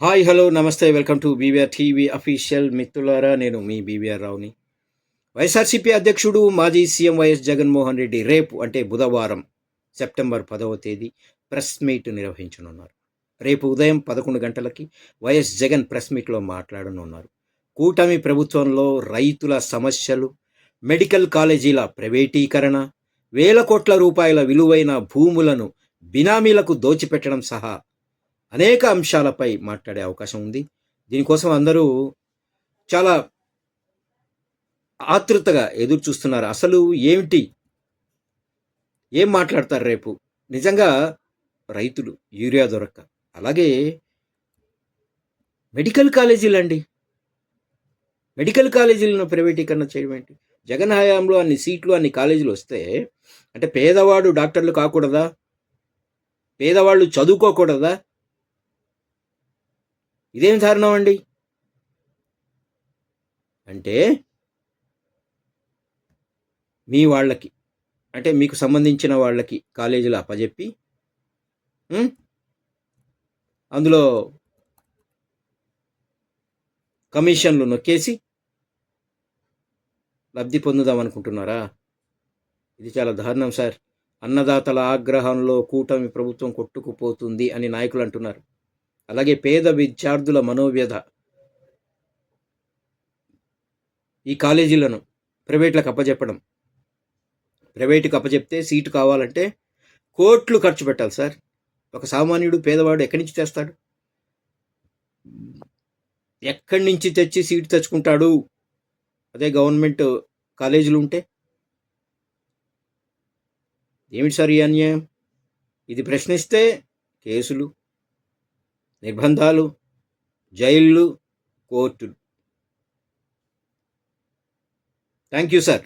Hi hello namaste welcome to BVR TV official మిత్రులారా నేను మీ BVR రావుని. YSRCP అధ్యక్షుడు మాజీ సీఎం వైఎస్ జగన్మోహన్ రెడ్డి రేపు అంటే బుధవారం సెప్టెంబర్ పదవ తేదీ ప్రెస్ మీట్ నిర్వహించనున్నారు. రేపు ఉదయం పదకొండు గంటలకి వైఎస్ జగన్ ప్రెస్ మీట్లో మాట్లాడనున్నారు. కూటమి ప్రభుత్వంలో రైతుల సమస్యలు మెడికల్ కాలేజీల ప్రైవేటీకరణ వేల కోట్ల రూపాయల విలువైన భూములను బినామీలకు దోచిపెట్టడం సహా అనేక అంశాలపై మాట్లాడే అవకాశం ఉంది. దీనికోసం అందరూ చాలా ఆతృతగా ఎదురు చూస్తున్నారు. అసలు ఏమిటి? ఏం మాట్లాడతారు రేపు? నిజంగా రైతులు యూరియా దొరక్క. అలాగే మెడికల్ కాలేజీలు అండి మెడికల్ కాలేజీలను ప్రైవేటీకరణ చేయడం ఏంటి? జగన్ హయాంలో అన్ని సీట్లు అన్ని కాలేజీలు వస్తే అంటే పేదవాడు డాక్టర్లు కాకూడదా? పేదవాళ్ళు చదువుకోకూడదా? ఇదేమి దారుణం అండి? అంటే మీ వాళ్ళకి అంటే మీకు సంబంధించిన వాళ్ళకి కాలేజీలో అప్పజెప్పి అందులో కమిషన్లు నొక్కేసి లబ్ధి పొందుదాం అనుకుంటున్నారా? ఇది చాలా దారుణం సార్. అన్నదాతల ఆగ్రహంలో కూటమి ప్రభుత్వం కొట్టుకుపోతుంది అని నాయకులు అంటున్నారు. అలాగే పేద విద్యార్థుల మనోవ్యధ ఈ కాలేజీలను ప్రైవేట్లకు అప్పచెప్పడం ప్రైవేటుకి అప్పచెప్తే సీటు కావాలంటే కోట్లు ఖర్చు పెట్టాలి సార్. ఒక సామాన్యుడు పేదవాడు ఎక్కడి నుంచి తెస్తాడు? ఎక్కడి నుంచి తెచ్చి సీటు తెచ్చుకుంటాడు? అదే గవర్నమెంట్ కాలేజీలు ఉంటే? ఏమిటి సార్ ఈ అన్యాయం? ఇది ప్రశ్నిస్తే కేసులు నిర్బంధాలు జైళ్ళు కోర్టులు. Thank you sir